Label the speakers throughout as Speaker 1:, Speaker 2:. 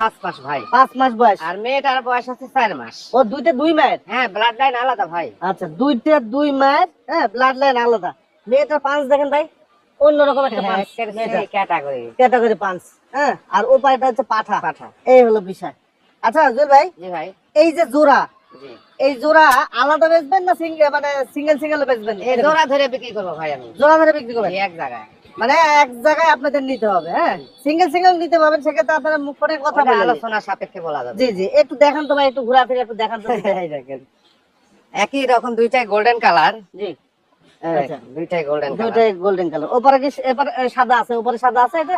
Speaker 1: পাঁচ মাস ভাই।
Speaker 2: পাঁচ মাস বয়স।
Speaker 1: আর মেয়েটার বয়স আছে চার মাস।
Speaker 2: ও দুইটা দুই মায়ের?
Speaker 1: হ্যাঁ ব্লাড লাইন আলাদা ভাই।
Speaker 2: আচ্ছা দুইটা দুই মায়ের হ্যাঁ ব্লাড লাইন আলাদা। মেয়েটা পাঁচ দেখেন ভাই অন্যরকম একটা পাঁচ।
Speaker 1: ক্যাটাগরি
Speaker 2: ক্যাটাগরি পাঁচ হ্যাঁ আর ও পায়টা হচ্ছে পাঠা।
Speaker 1: পাঠা।
Speaker 2: এই হলো বিষয়। আচ্ছা জুয়েল ভাই
Speaker 1: জি ভাই।
Speaker 2: এই যে জোড়া এই জোড়া আলাদা বেচবেন না সিঙ্গেল মানে সিঙ্গেল সিঙ্গেল বেচবেন?
Speaker 1: এই জোড়া ধরে বিক্রি করব ভাই আমি।
Speaker 2: জোড়া ধরে বিক্রি করবেন?
Speaker 1: এই এক জায়গায়।
Speaker 2: মানে এক জায়গায় আপনাদের নিতে হবে হ্যাঁ? সিঙ্গেল সিঙ্গেল নিতে পারবেন সেক্ষেত্রে আপনারা মুখ করে কথা বলে আলোচনা
Speaker 1: সাপেক্ষে বলা যাবে।
Speaker 2: জি জি একটু দেখান তো ভাই একটু ঘোরাফেরা একটু দেখান তো
Speaker 1: দেখেন একই রকম দুইটাই গোল্ডেন কালার
Speaker 2: জি। আচ্ছা।
Speaker 1: দুইটাই গোল্ডেন
Speaker 2: দুইটাই গোল্ডেন কালার ওপরে কি এপারে সাদা আছে? ওপরে সাদা আছে এটা?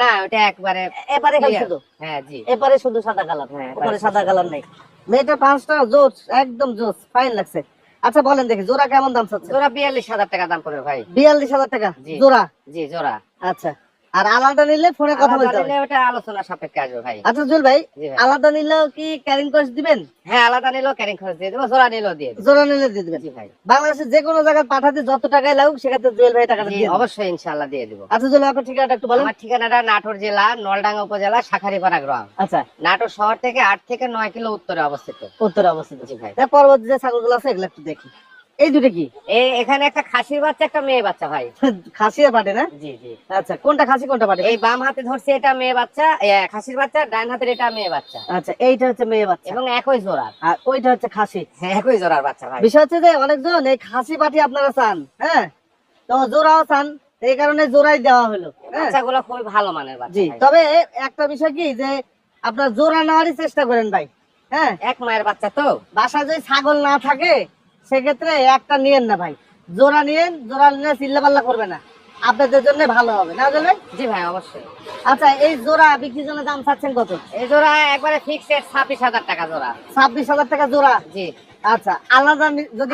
Speaker 1: না ওটা একবারে
Speaker 2: এপারে শুধু?
Speaker 1: হ্যাঁ জি।
Speaker 2: এপারে শুধু সাদা কালার
Speaker 1: হ্যাঁ,
Speaker 2: ওপরে সাদা কালার নেই। মেয়েটা পাঁচটা জোস একদম জোস ফাইন লাগছে। আচ্ছা বলেন দেখি জোড়া কেমন দাম চাচ্ছে
Speaker 1: জোড়া বিয়াল্লিশ হাজার টাকা দাম পড়বে ভাই।
Speaker 2: বিয়াল্লিশ হাজার টাকা। জোড়া?
Speaker 1: জি জোড়া।
Speaker 2: আচ্ছা। আর আলাদা নিলে ফোনে কথা বলতে হবে।
Speaker 1: ওটা আলোচনা সাপেক্ষে আসবে ভাই।
Speaker 2: আচ্ছা জুল ভাই আলাদা নিলেও কি ক্যারিং কস্ট দিবেন?
Speaker 1: হ্যাঁ আলাদা নিলেও ক্যারিং খরচ দিয়ে দেবো জোড়া নিলেও দিয়ে
Speaker 2: জোড়া নিলে দিয়ে দিবেন।
Speaker 1: ভাই।
Speaker 2: বাংলাদেশের যে কোনো জায়গায় পাঠাতে যত টাকায় লাগুক সেক্ষেত্রে জুয়েল ভাই টাকাটা দিয়ে
Speaker 1: অবশ্যই ইনশাআল্লাহ দিয়ে দেবো।
Speaker 2: আচ্ছা জুয়েল আপনার ঠিকানাটা একটু বলেন।
Speaker 1: আমার ঠিকানাটা নাটোর জেলা নলডাঙ্গা উপজেলা শাখারিপাড়া গ্রাম।
Speaker 2: আচ্ছা।
Speaker 1: নাটোর শহর থেকে আট থেকে নয় কিলো উত্তরে অবস্থিত।
Speaker 2: উত্তরে অবস্থিত।
Speaker 1: জি ভাই।
Speaker 2: পরবর্তী যে ছাগলগুলো আছে এগুলো একটু দেখি। এই দুটো কি?
Speaker 1: এই এখানে একটা খাসির বাচ্চা একটা মেয়ে বাচ্চা ভাই।
Speaker 2: খাসি আর পাটে না?
Speaker 1: জি জি।
Speaker 2: আচ্ছা কোনটা খাসি কোনটা পাটে?
Speaker 1: এই বাম হাতে ধরছে এটা মেয়ে বাচ্চা খাসির বাচ্চা ডান হাতের এটা মেয়ে বাচ্চা।
Speaker 2: আচ্ছা এইটা হচ্ছে মেয়ে বাচ্চা।
Speaker 1: এবং একই জোড়ার।
Speaker 2: আর ওইটা হচ্ছে খাসি।
Speaker 1: হ্যাঁ একই জোড়ার বাচ্চা ভাই।
Speaker 2: বিষয় হচ্ছে যে অনেকজন এই খাসি পাটি আপনারা চান হ্যাঁ? তো জোড়াও চান এই কারণে জোড়াই দেওয়া হলো হ্যাঁ?
Speaker 1: বাচ্চাগুলো খুবই ভালো মানের বাচ্চা
Speaker 2: জি তবে একটা বিষয় কি যে আপনার জোড়া নেওয়ারই চেষ্টা করেন ভাই হ্যাঁ?
Speaker 1: এক মায়ের বাচ্চা তো?
Speaker 2: বাসায় যদি ছাগল না থাকে সেক্ষেত্রে একটা নিয়েন না ভাই। জোড়া নিয়েন জোড়া নিয়ে চিল্লা পাল্লা করবে না। আপনাদের জন্য ভালো হবে না বুঝলে
Speaker 1: জি ভাই অবশ্যই।
Speaker 2: আচ্ছা এই জোড়া বিক্রির জন্য দাম চাচ্ছেন কত?
Speaker 1: এই জোড়া একবারে ফিক্সড ছাব্বিশ হাজার টাকা জোড়া।
Speaker 2: ছাব্বিশ হাজার টাকা জোড়া?
Speaker 1: জি।
Speaker 2: আচ্ছা আলাদা যদি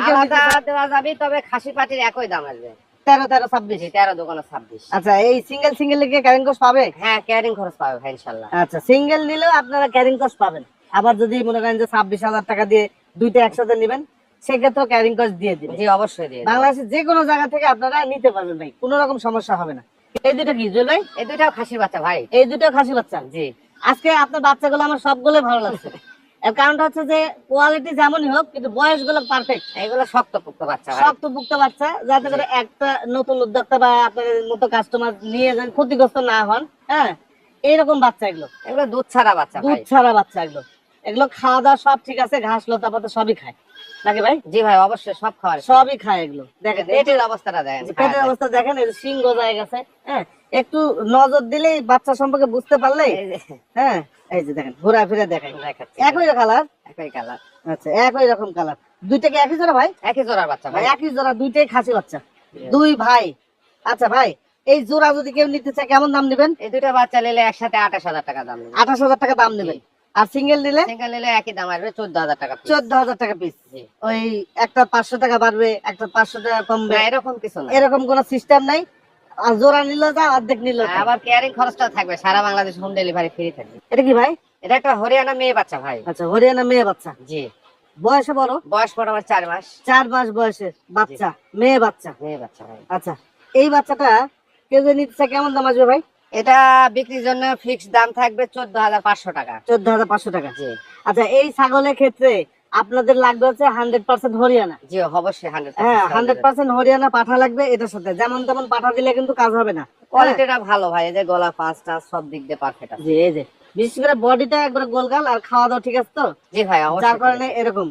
Speaker 1: দেওয়া যাবে তবে খাসি পাটির একই দাম আসবে।
Speaker 2: তেরো তেরো ছাব্বিশ?
Speaker 1: তেরো দোকানে ছাব্বিশ।
Speaker 2: আচ্ছা এই সিঙ্গেল সিঙ্গেল ক্যারিং কস্ট পাবে?
Speaker 1: হ্যাঁ ক্যারিং খরচ পাবে ভাই ইনশাল্লাহ।
Speaker 2: আচ্ছা সিঙ্গেল নিলেও আপনারা ক্যারিং কস্ট পাবেন। আবার যদি মনে করেন যে ছাব্বিশ হাজার টাকা দিয়ে দুইটা একসাথে নেবেন সেক্ষেত্রেও ক্যারিং কস্ট দিয়ে দিবেন
Speaker 1: জি অবশ্যই দিয়ে
Speaker 2: বাংলাদেশের যে কোনো জায়গা থেকে আপনারা নিতে পারবেন ভাই কোনো রকম সমস্যা হবে না। এই দুটো কি জুয়েল ভাই?
Speaker 1: এই দুটাও খাসির বাচ্চা ভাই।
Speaker 2: এই দুটো খাসি বাচ্চা?
Speaker 1: জি।
Speaker 2: আজকে আপনার বাচ্চাগুলো আমার সবগুলো ভালো লাগছে। এর কারণটা হচ্ছে যে কোয়ালিটি যেমনই হোক কিন্তু বয়সগুলো পারফেক্ট
Speaker 1: এগুলো শক্তপোক্ত বাচ্চা
Speaker 2: শক্তপুক্ত বাচ্চা যাতে করে একটা নতুন উদ্যোক্তা বা আপনাদের মতো কাস্টমার নিয়ে যান ক্ষতিগ্রস্ত না হন হ্যাঁ? এইরকম বাচ্চা এগুলো।
Speaker 1: এগুলো দুধ ছাড়া বাচ্চা
Speaker 2: দুধ ছাড়া বাচ্চা এগুলো। এগুলো খাওয়া দাওয়া সব ঠিক আছে ঘাস লতা পাতা সবই খায়। নাকি ভাই?
Speaker 1: জি ভাই অবশ্যই সব খাবার
Speaker 2: সবই খায় এগুলো। দেখেন
Speaker 1: পেটের অবস্থাটা দেখেন
Speaker 2: পেটের অবস্থা দেখেন সিং গজায় গেছে হ্যাঁ? একটু নজর দিলেই বাচ্চা সম্পর্কে বুঝতে পারলে হ্যাঁ? এই যে দেখেন ঘোরা ফিরে দেখেন। একই কালার?
Speaker 1: একই কালার।
Speaker 2: আচ্ছা একই রকম কালার। দুইটা কি একই জোড়া ভাই?
Speaker 1: একই জোড়ার বাচ্চা ভাই।
Speaker 2: একই জোড়া দুইটাই খাসি বাচ্চা। দুই ভাই। আচ্ছা ভাই এই জোড়া যদি কেউ নিতে চায় কেমন দাম নেবেন?
Speaker 1: এই দুটো বাচ্চা নিলে একসাথে আঠাশ হাজার টাকা দাম
Speaker 2: আঠাশ হাজার টাকা দাম নেবেন। আর সিঙ্গেল নিলে?
Speaker 1: সিঙ্গেল নিলে একই দাম আসবে চোদ্দ হাজার টাকা
Speaker 2: চোদ্দ হাজার টাকা পিস ওই একটা পাঁচশো টাকা বাড়বে একটা পাঁচশো টাকা কমবে।
Speaker 1: এরকম কিছু না।
Speaker 2: এরকম কোন সিস্টেম নাই। আর জোড়া নিলে যা অর্ধেক নিলে।
Speaker 1: আবার কেয়ারিং খরচটা থাকবে সারা বাংলাদেশ হোম ডেলিভারি ফ্রি থাকবে।
Speaker 2: এটা কি ভাই?
Speaker 1: এটা একটা হরিয়ানা মেয়ে বাচ্চা ভাই।
Speaker 2: আচ্ছা হরিয়ানা মেয়ে বাচ্চা।
Speaker 1: জি।
Speaker 2: বয়সে বড়
Speaker 1: বয়স মোটামুটি চার মাস।
Speaker 2: চার মাস বয়সের বাচ্চা মেয়ে বাচ্চা।
Speaker 1: মেয়ে বাচ্চা ভাই।
Speaker 2: আচ্ছা এই বাচ্চাটা কেউ যদি নিতে চায় কেমন দাম আসবে ভাই?
Speaker 1: এটা বিক্রির জন্য ফিক্স দাম থাকবে চোদ্দ হাজার পাঁচশো টাকা।
Speaker 2: চোদ্দ হাজার পাঁচশো টাকা।
Speaker 1: জি।
Speaker 2: আচ্ছা এই ছাগলের ক্ষেত্রে আপনাদের লাগবে হচ্ছে হান্ড্রেড পার্সেন্ট হরিয়ানা।
Speaker 1: জি অবশ্যই হান্ড্রেড
Speaker 2: হ্যাঁ হান্ড্রেড পার্সেন্ট হরিয়ানা পাঠা লাগবে এটার সাথে। যেমন তেমন পাঠা দিলে কিন্তু কাজ হবে না।
Speaker 1: কোয়ালিটিটা ভালো ভাই এই যে গলা পাঁচ টাচ সব দিক দিয়ে পারফেক্ট
Speaker 2: জি এই যে। বিশেষ করে বডিটা একবার গোলগাল আর খাওয়া দাওয়া ঠিক আছে তো?
Speaker 1: জি ভাই
Speaker 2: যার কারণে এরকম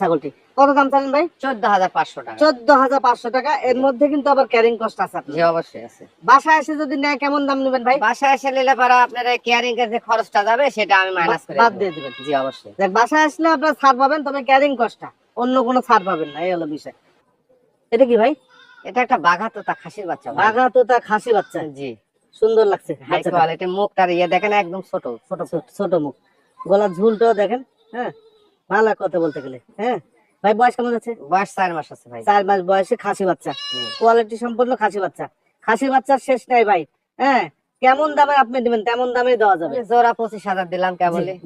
Speaker 2: ছাগলটি। কত দাম ভাই?
Speaker 1: চোদ্দ হাজার পাঁচশো টাকা।
Speaker 2: চোদ্দ হাজার পাঁচশো টাকা। এর মধ্যে কিন্তু আবার ক্যারিং কস্ট আছে আপনার।
Speaker 1: জি অবশ্যই আছে।
Speaker 2: বাসায় এসে যদি নেয় কেমন দাম নেবেন ভাই?
Speaker 1: বাসায় এসে নিলে পরে আপনার কেয়ারিং এর যে খরচটা যাবে সেটা আমি মাইনাস করে
Speaker 2: বাদ দিয়ে দিবেন।
Speaker 1: জি অবশ্যই।
Speaker 2: বাসায় আসলে আপনার ছাড় পাবেন তবে ক্যারিং কস্টটা অন্য কোনো ছাড় পাবেন না এই হলো বিষয়। এটা কি ভাই?
Speaker 1: এটা একটা বাঘা তোতা খাসির বাচ্চা
Speaker 2: খাসি বাচ্চা।
Speaker 1: জি।
Speaker 2: সুন্দর লাগছে
Speaker 1: হাই। কোয়ালিটি ইয়ে দেখেন একদম ছোট ছোট
Speaker 2: ছোট মুখ। গলার ঝুলটাও দেখেন হ্যাঁ? ভালো কথা বলতে গেলে হ্যাঁ? ভাই বয়স কেমন আছে?
Speaker 1: বয়স চার মাস আছে ভাই।
Speaker 2: চার মাস বয়সে খাসি বাচ্চা। কোয়ালিটি খাসি বাচ্চা। খাসি বাচ্চার শেষ নাই ভাই। হ্যাঁ? কেমন দামে আপনি দিবেন? তেমন দামে দেওয়া যাবে।
Speaker 1: জোড়া পঁচিশ হাজার দিলাম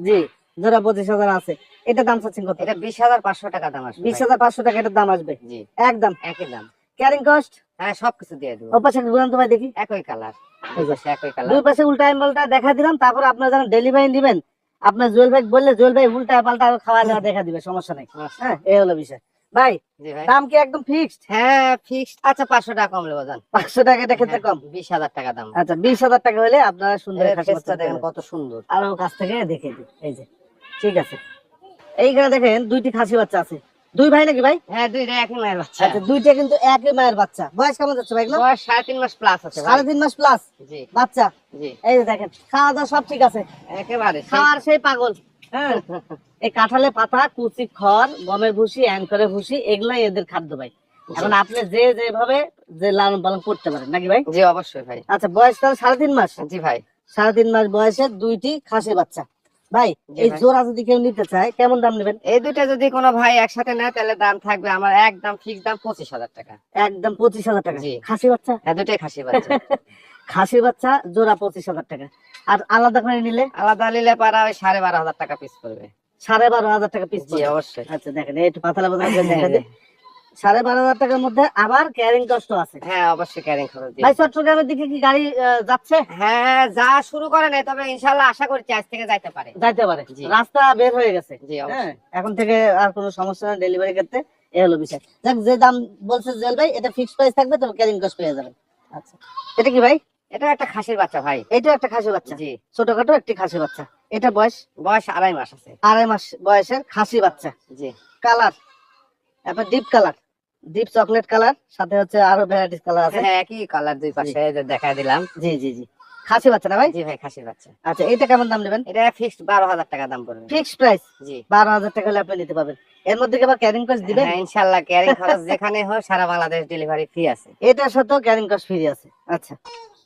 Speaker 2: জি, জোড়া পঁচিশ হাজার আছে। এটা দাম চাচ্ছেন কত?
Speaker 1: এটা বিশ হাজার পাঁচশো টাকা দাম আসবে
Speaker 2: বিশ হাজার পাঁচশো টাকা এটার দাম আসবে।
Speaker 1: জি।
Speaker 2: একদম।
Speaker 1: একই দাম।
Speaker 2: ক্যারিং কস্ট
Speaker 1: হ্যাঁ সবকিছু দিয়ে দেবো।
Speaker 2: ও পাশে তো ভাই দেখি।
Speaker 1: একই কালার একই কালার
Speaker 2: দুই পাশে উল্টা দেখা দিলাম তারপর আপনার যেন ডেলিভারি দিবেন আপনার জুয়েল ভাই বললে জুয়েল ভাই উল্টা পাল্টা খাওয়া দাওয়া দেখা দিবে সমস্যা নেই। হ্যাঁ এই হলো বিষয়। ভাই দাম কি একদম ফিক্সড
Speaker 1: হ্যাঁ ফিক্সড আচ্ছা পাঁচশো টাকা কম নেব জান।
Speaker 2: পাঁচশো টাকা কম?
Speaker 1: হাজার টাকা দাম।
Speaker 2: আচ্ছা বিশ হাজার টাকা হলে আপনারা সুন্দর
Speaker 1: দেখেন
Speaker 2: দেখেন
Speaker 1: কত সুন্দর।
Speaker 2: আরও কাছ থেকে দেখে দিই এই যে। ঠিক আছে। এইখানে দেখেন দুইটি খাসি বাচ্চা আছে। দুই ভাই নাকি ভাই?
Speaker 1: হ্যাঁ দুইটা একই মায়ের বাচ্চা।
Speaker 2: আচ্ছা দুইটা কিন্তু একই মায়ের বাচ্চা। বয়স কেমন যাচ্ছে ভাই
Speaker 1: বয়স সাড়ে তিন মাস প্লাস আছে
Speaker 2: সাড়ে তিন মাস প্লাস
Speaker 1: জি।
Speaker 2: বাচ্চা?
Speaker 1: জি।
Speaker 2: এই দেখেন খাওয়া দাওয়া সব ঠিক আছে?
Speaker 1: একেবারে
Speaker 2: খাওয়ার সেই পাগল। হ্যাঁ। এই কাঁঠালে পাতা কুচি খড় গমের ভুসি অ্যাঙ্করের ভুসি এগুলাই এদের খাদ্য ভাই। এখন আপনি যে যেভাবে যে লালন পালন করতে পারেন নাকি ভাই?
Speaker 1: জি অবশ্যই ভাই।
Speaker 2: আচ্ছা বয়স তাহলে সাড়ে তিন মাস?
Speaker 1: জি ভাই।
Speaker 2: সাড়ে তিন মাস বয়সে দুইটি খাসি বাচ্চা। ভাই এই জোড়া যদি কেউ নিতে চায় কেমন দাম নেবেন?
Speaker 1: এই দুইটা যদি কোনো ভাই একসাথে নেয় তাহলে দাম থাকবে আমার একদম ফিক্স দাম পঁচিশ হাজার টাকা।
Speaker 2: একদম পঁচিশ হাজার টাকা। খাসি বাচ্চা?
Speaker 1: হ্যাঁ দুটাই খাসি বাচ্চা।
Speaker 2: খাসি বাচ্চা জোড়া পঁচিশ হাজার টাকা। আর আলাদা করে নিলে?
Speaker 1: আলাদা নিলে পারা ওই সাড়ে বারো হাজার টাকা পিস পড়বে।
Speaker 2: সাড়ে বারো হাজার টাকা পিস
Speaker 1: জি অবশ্যই।
Speaker 2: আচ্ছা দেখেন এই একটু পাতলা পাতলা করে দেখা দিই। সাড়ে বারো হাজার টাকার মধ্যে আবার ক্যারিং কষ্ট আছে।
Speaker 1: হ্যাঁ অবশ্যই ক্যারিং খরচ
Speaker 2: ভাই চট্টগ্রামের দিকে কি গাড়ি যাচ্ছে?
Speaker 1: হ্যাঁ যা শুরু করে নাই তবে ইনশাল্লাহ আশা করছি আজ থেকে যাইতে পারে।
Speaker 2: যাইতে পারে। রাস্তা বের হয়ে গেছে।
Speaker 1: জি
Speaker 2: হ্যাঁ এখন থেকে আর কোনো সমস্যা ডেলিভারি ক্ষেত্রে এ হলো বিষয়। যাক যে দাম বলছে জেল ভাই এটা ফিক্সড প্রাইস থাকবে তবে ক্যারিং কস্ট পেয়ে যাবেন। আচ্ছা। এটা কি ভাই?
Speaker 1: এটা একটা খাসির বাচ্চা ভাই।
Speaker 2: এটা একটা খাসি বাচ্চা?
Speaker 1: জি।
Speaker 2: ছোটখাটো একটি খাসি বাচ্চা। এটা বয়স?
Speaker 1: বয়স আড়াই মাস আছে।
Speaker 2: আড়াই মাস বয়সের খাসি বাচ্চা।
Speaker 1: জি।
Speaker 2: কালার। এবার deep colour deep chocolate colour সাথে হচ্ছে আরও ভ্যারাইটিস কালার আছে।
Speaker 1: হ্যাঁ একই কালার দুই পাশে দেখাই দিলাম।
Speaker 2: জি জি জি। খাসি বাচ্চা না ভাই?
Speaker 1: জি ভাই খাসির বাচ্চা।
Speaker 2: আচ্ছা এটা কেমন দাম নেবেন?
Speaker 1: এটা ফিক্সড বারো হাজার টাকা দাম পড়বে।
Speaker 2: ফিক্সড প্রাইস
Speaker 1: জি।
Speaker 2: বারো হাজার টাকা হলে আপনি নিতে পারবেন। এর মধ্যে কি আবার ক্যারিং কস্ট দিবেন?
Speaker 1: হ্যাঁ ইনশাল্লাহ ক্যারিং খরচ যেখানে হোক সারা বাংলাদেশ ডেলিভারি ফ্রি আছে।
Speaker 2: এটার সাথেও ক্যারিং কস্ট ফ্রি আছে। আচ্ছা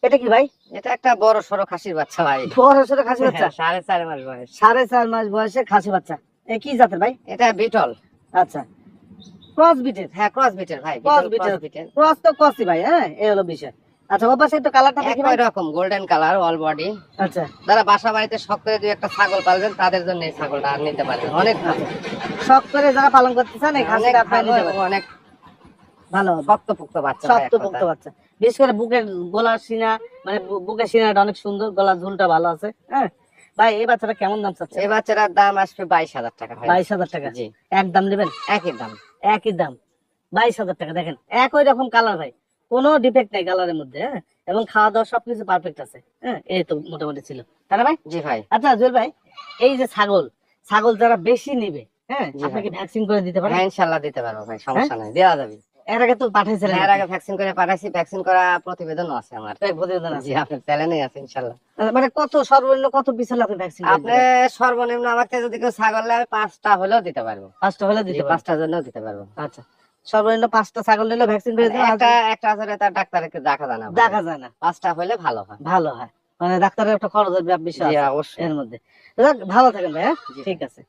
Speaker 2: এটা কি ভাই?
Speaker 1: এটা একটা বড় সড়ো খাসির বাচ্চা ভাই।
Speaker 2: বড় সরো খাসি বাচ্চা?
Speaker 1: হ্যাঁ, সাড়ে চার মাস বয়স।
Speaker 2: সাড়ে চার মাস বয়সে খাসি বাচ্চা। এ কি জাতের ভাই?
Speaker 1: এটা বিটল।
Speaker 2: আচ্ছা। ক্রস বিটের
Speaker 1: হ্যাঁ ক্রস বিটের ভাই। ক্রস বিটের
Speaker 2: ক্রস তো ক্রসই ভাই হ্যাঁ এই হলো বিষয়। আচ্ছা ও পাশে একটু কালারটা দেখি ভাই।
Speaker 1: রকম গোল্ডেন কালার অল বডি
Speaker 2: আচ্ছা।
Speaker 1: যারা বাসা বাড়িতে শখ করে দুই একটা ছাগল পালবেন তাদের জন্য এই ছাগলটা আর নিতে পারবেন। অনেক ভালো।
Speaker 2: শখ করে যারা পালন করতে চান এই
Speaker 1: অনেক
Speaker 2: খাসিটা আপনারা
Speaker 1: ভালো
Speaker 2: নিতে
Speaker 1: অনেক বাচ্চা
Speaker 2: বাচ্চা। বিশেষ করে বুকের গলার সিনা মানে বুকের সিনাটা অনেক সুন্দর গলার ঝুলটা ভালো আছে হ্যাঁ। ভাই এই বাচ্চাটা কেমন দাম চাচ্ছে
Speaker 1: এই বাচ্চাটার দাম আসবে বাইশ হাজার টাকা
Speaker 2: বাইশ হাজার টাকা?
Speaker 1: জি।
Speaker 2: এক দাম নেবেন?
Speaker 1: একই দাম।
Speaker 2: একই দাম। বাইশ হাজার টাকা দেখেন একই রকম কালার ভাই কোনো ডিফেক্ট নাই কালারের মধ্যে হ্যাঁ? এবং খাওয়া দাওয়া সবকিছু পারফেক্ট আছে হ্যাঁ? এই তো মোটামুটি ছিল। তারা না ভাই?
Speaker 1: জি ভাই।
Speaker 2: আচ্ছা জুয়েল ভাই এই যে ছাগল ছাগল যারা বেশি নিবে হ্যাঁ? আপনাকে ভ্যাকসিন করে দিতে পারেন?
Speaker 1: ইনশাআল্লাহ ইনশাল্লাহ দিতে পারব ভাই সমস্যা নাই দেওয়া যাবে।
Speaker 2: এর আগে তো পাঠিয়েছিলেন
Speaker 1: এর আগে ভ্যাকসিন করে পাঠাইছি ভ্যাকসিন করা প্রতিবেদনও আছে আমার।
Speaker 2: প্রতিবেদন আছে।
Speaker 1: আপনার চ্যানেলে আছে ইনশাল্লাহ।
Speaker 2: মানে কত সর্বনিম্ন কত পিস হলে আপনি ভ্যাকসিন
Speaker 1: আপনি সর্বনিম্ন আমাকে যদি কেউ ছাগল আমি পাঁচটা হলেও দিতে পারব।
Speaker 2: পাঁচটা হলে
Speaker 1: জি,
Speaker 2: দিতে
Speaker 1: পাঁচটার জন্য দিতে পারব।
Speaker 2: আচ্ছা সর্বনিম্ন পাঁচটা ছাগল নিলে ভ্যাকসিন দেবেন
Speaker 1: একটা একটা আসলে তার ডাক্তারকে দেখা যায় না
Speaker 2: দেখা যায় না
Speaker 1: পাঁচটা হলে ভালো হয়।
Speaker 2: ভালো হয়। মানে ডাক্তারের একটা খরচের বিষয় আছে এর মধ্যে। ভালো থাকেন ভাই হ্যাঁ? ঠিক আছে।